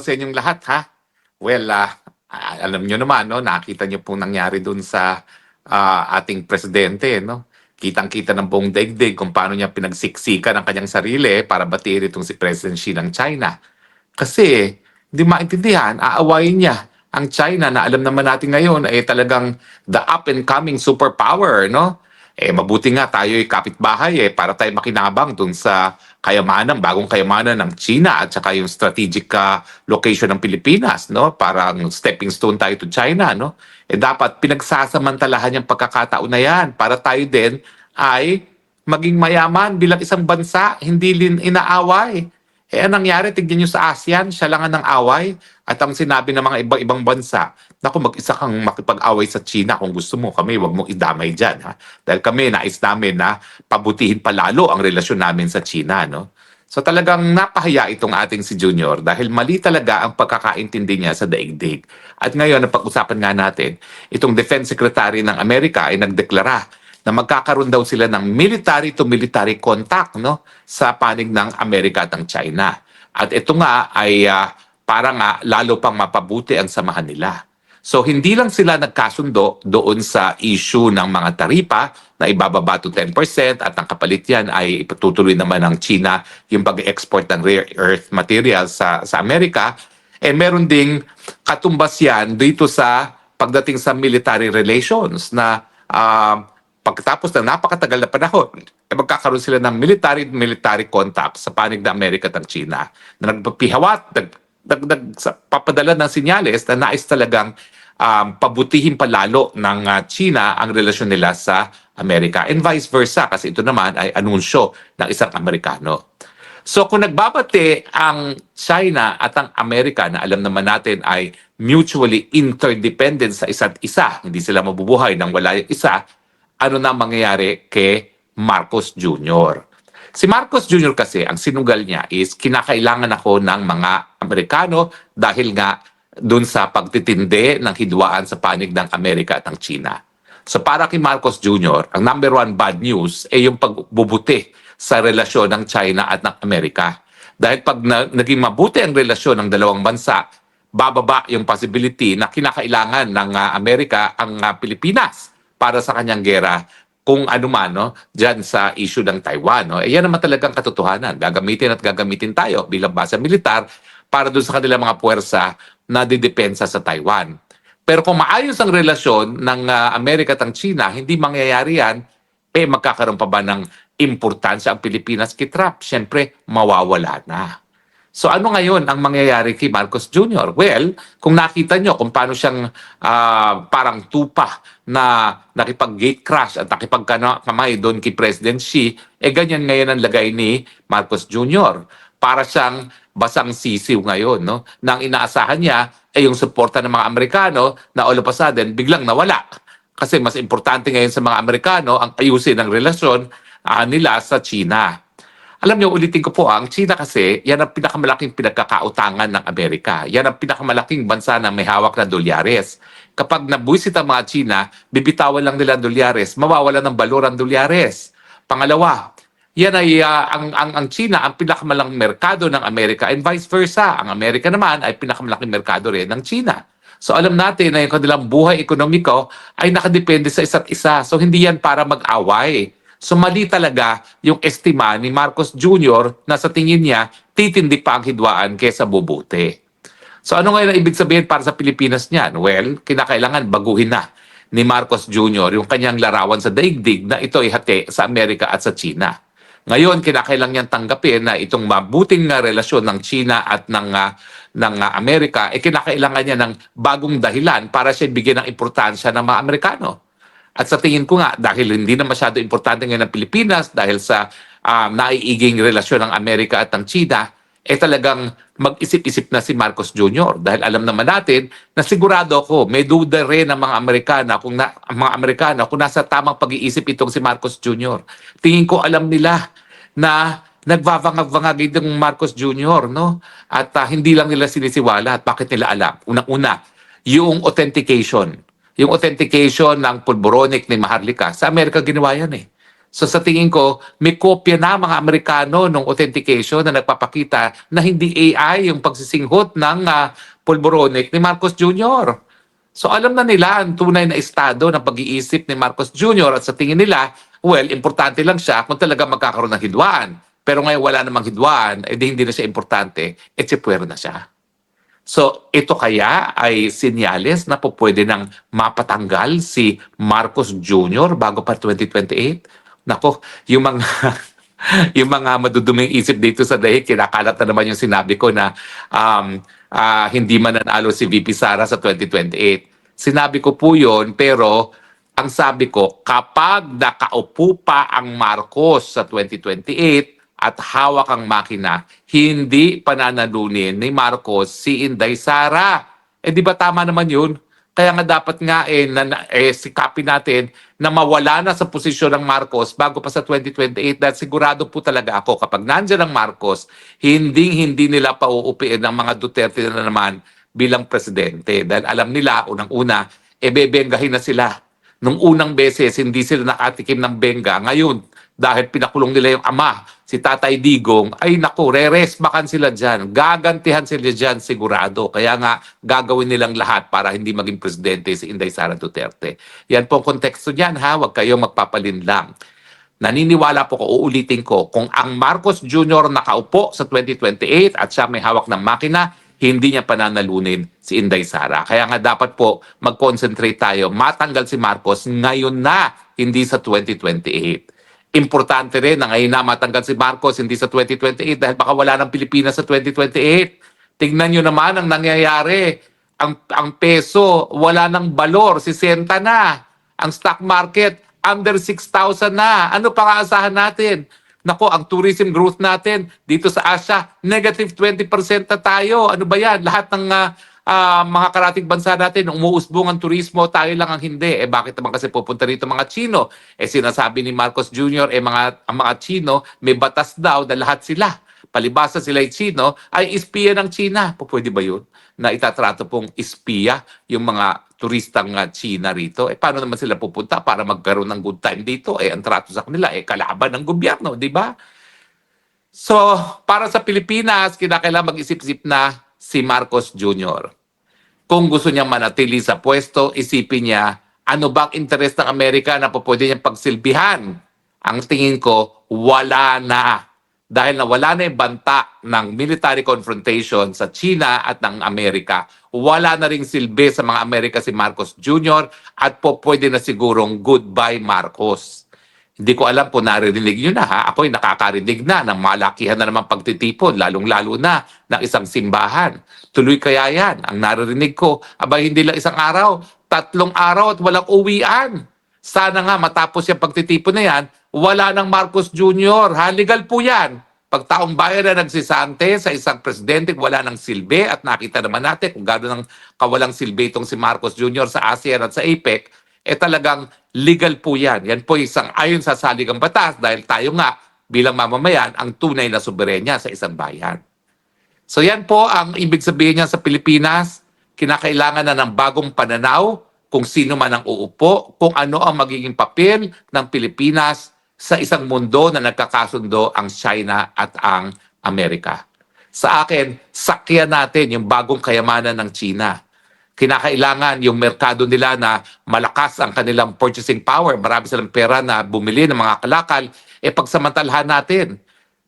sa inyong lahat ha. Well, ah, alam nyo naman, no, nakita nyo pong nangyari dun sa ah, ating presidente, no? Kitang-kita ng buong daigdig kung paano niya pinagsiksikan ang kanyang sarili para batiin itong si President Xi ng China. Kasi, hindi maintindihan, aawayin niya ang China na alam naman natin ngayon ay talagang the up and coming superpower, no? Eh, mabuti nga tayo ay kapitbahay eh, para tayo makinabang dun sa kayamanan, bagong kayamanan ng China at saka yung strategic ah, location ng Pilipinas, no? Parang stepping stone tayo to China, no? Eh dapat pinagsasamantalahan yung pagkakataon na yan para tayo din ay maging mayaman bilang isang bansa, hindi lin inaaway. Eh, anong nangyari? Tignan nyo sa ASEAN, siya lang ang ng away. At ang sinabi ng mga ibang-ibang bansa, naku, mag-isa kang makipag-away sa China kung gusto mo. Kami, wag mong idamay dyan. Ha? Dahil kami, nais namin na pabutihin palalo ang relasyon namin sa China. No? So talagang napahiya itong ating si Junior dahil mali talaga ang pagkakaintindi niya sa daigdig. At ngayon, napag-usapan nga natin, itong Defense Secretary ng Amerika ay nagdeklara na magkakaroon daw sila ng military to military contact no sa panig ng Amerika at ng China. At ito nga ay ah, para nga lalo pang mapabuti ang samahan nila. So hindi lang sila nagkasundo doon sa issue ng mga taripa na ibababa to 10% at ang kapalit yan ay ipatutuloy naman ng China yung pag-export ng rare earth materials sa, sa Amerika. Eh meron ding katumbas yan dito sa pagdating sa military relations na ah, pagkatapos ng napakatagal na panahon, eh magkakaroon sila ng military-military contact sa panig ng Amerika at ng China na nagpapihawat, nag, nag, sa- papadala ng sinyales na nais talagang um, pabutihin palalo ng ah, China ang relasyon nila sa Amerika and vice versa kasi ito naman ay anunsyo ng isang Amerikano. So kung nagbabate ang China at ang Amerika na alam naman natin ay mutually interdependent sa isa't isa, hindi sila mabubuhay nang wala yung isa, ano na mangyayari kay Marcos Jr. Si Marcos Jr. kasi, ang sinugal niya is kinakailangan ako ng mga Amerikano dahil nga dun sa pagtitindi ng hidwaan sa panig ng Amerika at ng China. So para kay Marcos Jr., ang number one bad news ay yung pagbubuti sa relasyon ng China at ng Amerika. Dahil pag na, naging mabuti ang relasyon ng dalawang bansa, bababa yung possibility na kinakailangan ng ah, Amerika ang ah, Pilipinas para sa kanyang gera kung ano man no diyan sa issue ng Taiwan no. Eh, yan naman talagang katotohanan. Gagamitin at gagamitin tayo bilang basa militar para doon sa kanilang mga puwersa na didepensa sa Taiwan. Pero kung maayos ang relasyon ng ah, Amerika at ang China hindi mangyayari yan eh magkakaroon pa ba ng importansya ang Pilipinas kitrap syempre mawawala na So ano ngayon ang mangyayari kay Marcos Jr.? Well, kung nakita nyo kung paano siyang ah, parang tupa na nakipag-gate crash at nakipagkamay doon kay President Xi, eh ganyan ngayon ang lagay ni Marcos Jr. Para siyang basang sisiw ngayon, no? Nang inaasahan niya ay yung suporta ng mga Amerikano na all of a sudden biglang nawala. Kasi mas importante ngayon sa mga Amerikano ang ayusin ang relasyon ah, nila sa China. Alam niyo, ulitin ko po, ah, ang China kasi, yan ang pinakamalaking pinagkakautangan ng Amerika. Yan ang pinakamalaking bansa na may hawak na dolyares. Kapag nabuisit ang mga China, bibitawan lang nila dolyares, mawawala ng balor ang dolyares. Pangalawa, yan ay ah, ang, ang, ang China ang pinakamalaking merkado ng Amerika and vice versa. Ang Amerika naman ay pinakamalaking merkado rin ng China. So alam natin na yung kanilang buhay ekonomiko ay nakadepende sa isa't isa. So hindi yan para mag-away. So mali talaga yung estima ni Marcos Jr. na sa tingin niya titindi pa ang hidwaan kesa bubuti. So ano ngayon ang ibig sabihin para sa Pilipinas niyan? Well, kinakailangan baguhin na ni Marcos Jr. yung kanyang larawan sa daigdig na ito ay hati sa Amerika at sa China. Ngayon, kinakailangan niyang tanggapin na itong mabuting nga relasyon ng China at ng, ah, ng ah, Amerika, eh kinakailangan niya ng bagong dahilan para siya bigyan ng importansya ng mga Amerikano. At sa tingin ko nga, dahil hindi na masyado importante ngayon ng Pilipinas, dahil sa um, naiiging relasyon ng Amerika at ng China, eh talagang mag-isip-isip na si Marcos Jr. Dahil alam naman natin na sigurado ako, may duda rin ng mga Amerikana kung na, ang mga Amerikano kung nasa tamang pag-iisip itong si Marcos Jr. Tingin ko alam nila na nagvavangag-vangag itong Marcos Jr. no? At ah, hindi lang nila sinisiwala at bakit nila alam. Unang-una, yung authentication yung authentication ng pulboronic ni Maharlika, sa Amerika ginawa yan eh. So sa tingin ko, may kopya na mga Amerikano ng authentication na nagpapakita na hindi AI yung pagsisinghot ng ah, pulboronic ni Marcos Jr. So alam na nila ang tunay na estado ng pag-iisip ni Marcos Jr. at sa tingin nila, well, importante lang siya kung talaga magkakaroon ng hidwaan. Pero ngayon wala namang hidwaan, edi hindi na siya importante, et sipwero na siya. So, ito kaya ay sinyales na po pwede nang mapatanggal si Marcos Jr. bago pa 2028? Nako, yung mga yung mga maduduming isip dito sa dahil, kinakalat na naman yung sinabi ko na um, ah, hindi man nanalo si VP Sara sa 2028. Sinabi ko po yun, pero ang sabi ko, kapag nakaupo pa ang Marcos sa 2028 at hawak ang makina, hindi pananalunin ni Marcos si Inday Sara. Eh di ba tama naman yun? Kaya nga dapat nga eh, na, eh sikapin natin na mawala na sa posisyon ng Marcos bago pa sa 2028 dahil sigurado po talaga ako kapag nandiyan ang Marcos, hindi hindi nila pauupiin ng mga Duterte na naman bilang presidente dahil alam nila unang-una e bebenggahin na sila Nung unang beses, hindi sila nakatikim ng benga. Ngayon, dahil pinakulong nila yung ama, si Tatay Digong, ay naku, re-resmakan sila dyan. Gagantihan sila dyan, sigurado. Kaya nga, gagawin nilang lahat para hindi maging presidente si Inday Sara Duterte. Yan po ang konteksto niyan, ha? Huwag kayong magpapalinlang. Naniniwala po ko, uulitin ko, kung ang Marcos Jr. nakaupo sa 2028 at siya may hawak ng makina, hindi niya pananalunin si Inday Sara. Kaya nga dapat po mag-concentrate tayo, matanggal si Marcos ngayon na, hindi sa 2028. Importante rin na ngayon na matanggal si Marcos, hindi sa 2028 dahil baka wala ng Pilipinas sa 2028. Tingnan nyo naman ang nangyayari. Ang, ang peso, wala ng balor, 60 na. Ang stock market, under 6,000 na. Ano pang aasahan natin? Nako, ang tourism growth natin dito sa Asia, negative 20% na tayo. Ano ba yan? Lahat ng ah, ah, mga karating bansa natin, umuusbong ang turismo, tayo lang ang hindi. Eh bakit naman kasi pupunta rito mga Chino? Eh sinasabi ni Marcos Jr., eh mga, ang mga Chino, may batas daw na lahat sila. Palibasa sila ay Chino, ay ispiya ng China. Pwede ba yun? Na itatrato pong ispiya yung mga turistang uh, China rito. Eh, paano naman sila pupunta para magkaroon ng good time dito? Eh, ang trato sa kanila, eh, kalaban ng gobyerno, di ba? So, para sa Pilipinas, kinakailangan mag-isip-isip na si Marcos Jr. Kung gusto niya manatili sa pwesto, isipin niya, ano bang interes ng Amerika na po pwede niyang pagsilbihan? Ang tingin ko, wala na. Dahil nawala na yung banta ng military confrontation sa China at ng Amerika, wala na ring silbi sa mga Amerika si Marcos Jr. at po pwede na sigurong goodbye Marcos. Hindi ko alam kung naririnig nyo na ha. Ako'y nakakarinig na ng malakihan na naman pagtitipon, lalong-lalo na ng isang simbahan. Tuloy kaya yan. Ang naririnig ko, abay hindi lang isang araw, tatlong araw at walang uwian. Sana nga matapos yung pagtitipon na yan, wala ng Marcos Jr. Ha, legal po yan. Pag taong bayan na nagsisante sa isang presidente, wala ng silbi at nakita naman natin kung gano'n ng kawalang silbi itong si Marcos Jr. sa ASEAN at sa APEC, eh talagang legal po yan. Yan po isang ayon sa saligang batas dahil tayo nga bilang mamamayan ang tunay na soberenya sa isang bayan. So yan po ang ibig sabihin niya sa Pilipinas. Kinakailangan na ng bagong pananaw kung sino man ang uupo, kung ano ang magiging papel ng Pilipinas sa isang mundo na nagkakasundo ang China at ang Amerika. Sa akin, sakyan natin yung bagong kayamanan ng China. Kinakailangan yung merkado nila na malakas ang kanilang purchasing power. Marami silang pera na bumili ng mga kalakal. E pagsamantalahan natin,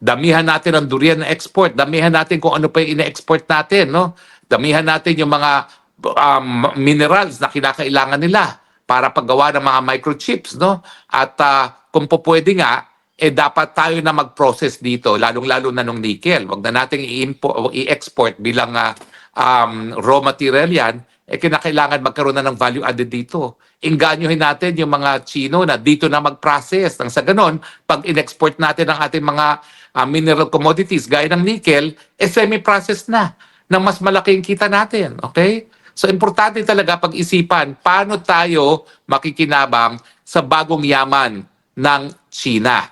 damihan natin ang durian na export, damihan natin kung ano pa yung ina-export natin, no? Damihan natin yung mga um, minerals na kinakailangan nila para paggawa ng mga microchips, no? At ah, kung po pwede nga, eh dapat tayo na mag-process dito, lalong-lalo na nung nickel. Huwag na nating i-export bilang ah, um, raw material yan, eh kinakailangan magkaroon na ng value added dito. Inganyohin natin yung mga Chino na dito na mag-process. Nang sa ganon, pag in-export natin ang ating mga ah, mineral commodities gaya ng nickel, eh semi-processed na ng mas malaking kita natin. Okay? So importante talaga pag-isipan paano tayo makikinabang sa bagong yaman ng China.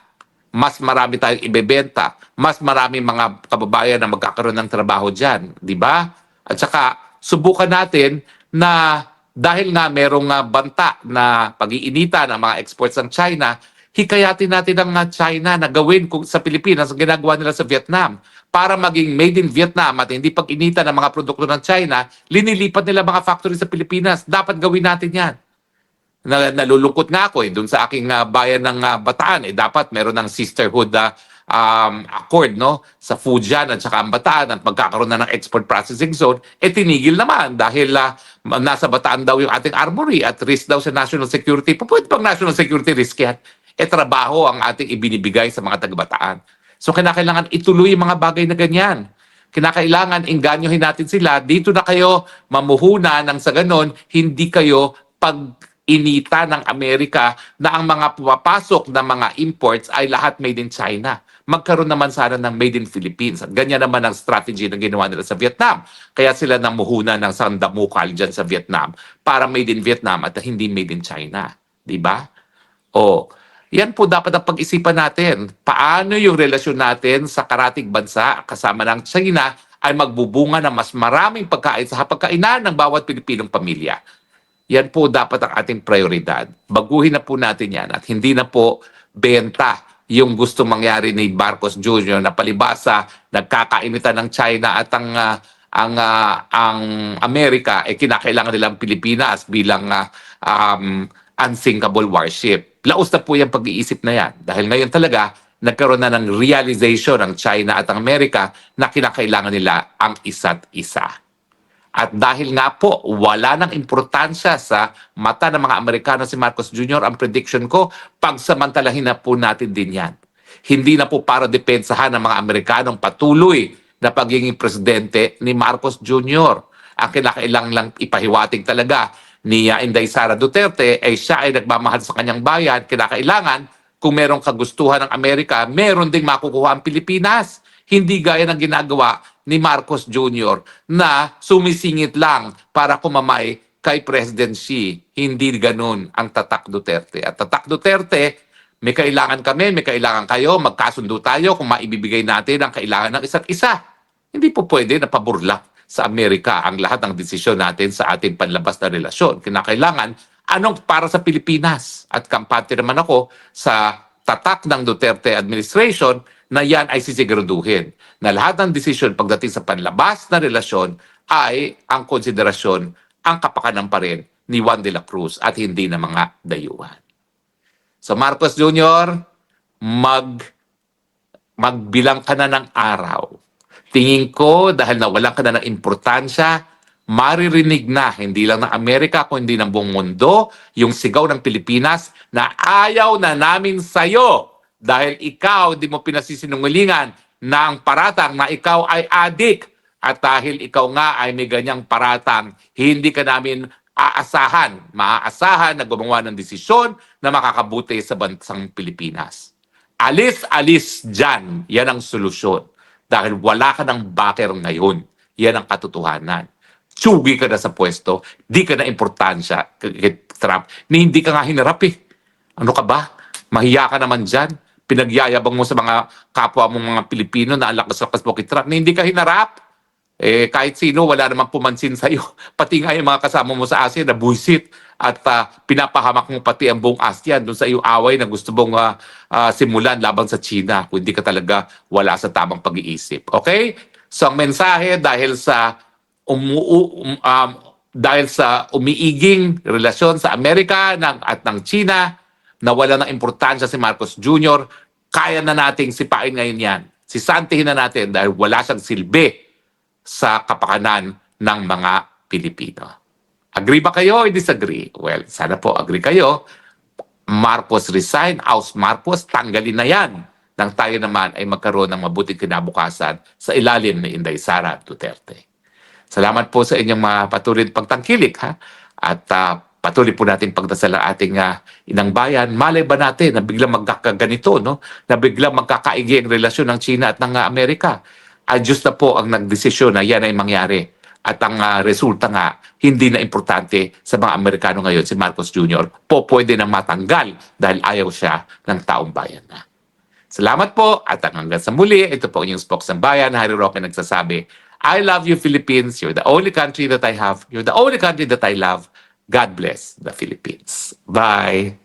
Mas marami tayong ibebenta, mas marami mga kababayan na magkakaroon ng trabaho dyan. Di ba? At saka subukan natin na dahil nga merong ah, banta na pag-iinita ng mga exports ng China, hikayatin natin ang uh, China na gawin sa Pilipinas ang ginagawa nila sa Vietnam. Para maging made in Vietnam at hindi pag-inita ng mga produkto ng China, linilipat nila mga factory sa Pilipinas. Dapat gawin natin yan. Na, nalulungkot nga ako eh. Doon sa aking ah, bayan ng ah, Bataan eh dapat meron ng sisterhood ah, um, accord no sa Fujian at saka ang Bataan at magkakaroon na ng export processing zone eh tinigil naman dahil ah, ma- nasa Bataan daw yung ating armory at risk daw sa national security. Pwede bang national security risk yan? Eh trabaho ang ating ibinibigay sa mga taga-Bataan. So kinakailangan ituloy yung mga bagay na ganyan kinakailangan inganyohin natin sila, dito na kayo mamuhuna nang sa ganon, hindi kayo pag inita ng Amerika na ang mga pumapasok na mga imports ay lahat made in China. Magkaroon naman sana ng made in Philippines. At ganyan naman ang strategy na ginawa nila sa Vietnam. Kaya sila namuhuna ng sandamukal dyan sa Vietnam para made in Vietnam at hindi made in China. Di ba? O, yan po dapat ang pag-isipan natin. Paano yung relasyon natin sa karating bansa kasama ng China ay magbubunga ng mas maraming pagkain sa hapagkainan ng bawat Pilipinong pamilya. Yan po dapat ang ating prioridad. Baguhin na po natin yan at hindi na po benta yung gusto mangyari ni Marcos Jr. na palibasa nagkakainitan ng China at ang ah, ang ah, ang Amerika eh kinakailangan nilang Pilipinas bilang ah, um, unsinkable warship. Laos na po yung pag-iisip na yan. Dahil ngayon talaga, nagkaroon na ng realization ng China at ang Amerika na kinakailangan nila ang isa't isa. At dahil nga po, wala nang importansya sa mata ng mga Amerikano si Marcos Jr., ang prediction ko, pagsamantalahin na po natin din yan. Hindi na po para depensahan ng mga Amerikanong patuloy na pagiging presidente ni Marcos Jr. Ang kinakailangan lang ipahiwatig talaga ni uh, Inday Sara Duterte ay siya ay nagmamahal sa kanyang bayan. Kinakailangan kung merong kagustuhan ng Amerika, meron ding makukuha ang Pilipinas. Hindi gaya ng ginagawa ni Marcos Jr. na sumisingit lang para kumamay kay President Xi. Hindi ganun ang tatak Duterte. At tatak Duterte, may kailangan kami, may kailangan kayo, magkasundo tayo kung maibibigay natin ang kailangan ng isa't isa. Hindi po pwede na paburla sa Amerika ang lahat ng desisyon natin sa ating panlabas na relasyon. Kinakailangan, anong para sa Pilipinas? At kampante naman ako sa tatak ng Duterte administration na yan ay sisiguraduhin na lahat ng desisyon pagdating sa panlabas na relasyon ay ang konsiderasyon ang kapakanan pa rin ni Juan de la Cruz at hindi ng mga dayuhan. So Marcos Jr., mag magbilang ka na ng araw. Tingin ko, dahil nawalan ka na ng importansya, maririnig na, hindi lang ng Amerika, kundi ng buong mundo, yung sigaw ng Pilipinas na ayaw na namin sa'yo dahil ikaw di mo pinasisinungalingan ng paratang na ikaw ay adik at dahil ikaw nga ay may ganyang paratang, hindi ka namin aasahan, maaasahan na gumawa ng desisyon na makakabuti sa bansang Pilipinas. Alis-alis dyan, yan ang solusyon. Dahil wala ka ng backer ngayon. Yan ang katotohanan. Tsugi ka na sa pwesto, di ka na importansya kay Trump, ni hindi ka nga hinarap eh. Ano ka ba? Mahiya ka naman dyan. Pinagyayabang mo sa mga kapwa mong mga Pilipino na ang lakas-lakas mo kay Trump, na hindi ka hinarap. Eh, kahit sino, wala namang pumansin sa'yo. Pati nga yung mga kasama mo sa ASEAN na buisit at ah, pinapahamak mo pati ang buong ASEAN doon sa iyong away na gusto mong ah, ah, simulan laban sa China kung hindi ka talaga wala sa tamang pag-iisip. Okay? So ang mensahe dahil sa umu um, um, dahil sa umiiging relasyon sa Amerika ng, at ng China na wala ng importansya si Marcos Jr., kaya na nating sipain ngayon yan. Sisantihin na natin dahil wala siyang silbi sa kapakanan ng mga Pilipino. Agree ba kayo o disagree? Well, sana po agree kayo. Marcos resign, House Marcos, tanggalin na yan nang tayo naman ay magkaroon ng mabuting kinabukasan sa ilalim ni Inday Sara Duterte. Salamat po sa inyong mga patuloy pagtangkilik ha. At ah, patuloy po natin pagdasal ang ating ah, inang bayan. Malay ba natin na biglang magkakaganito, no? Na biglang magkakaigi ang relasyon ng China at ng ah, Amerika. Ay Diyos na po ang nagdesisyon na yan ay mangyari. At ang ah, resulta nga, hindi na importante sa mga Amerikano ngayon si Marcos Jr. po pwede na matanggal dahil ayaw siya ng taong bayan na. Salamat po at hanggang sa muli, ito po ang inyong spokesman bayan, Harry Roque nagsasabi, I love you Philippines, you're the only country that I have, you're the only country that I love. God bless the Philippines. Bye!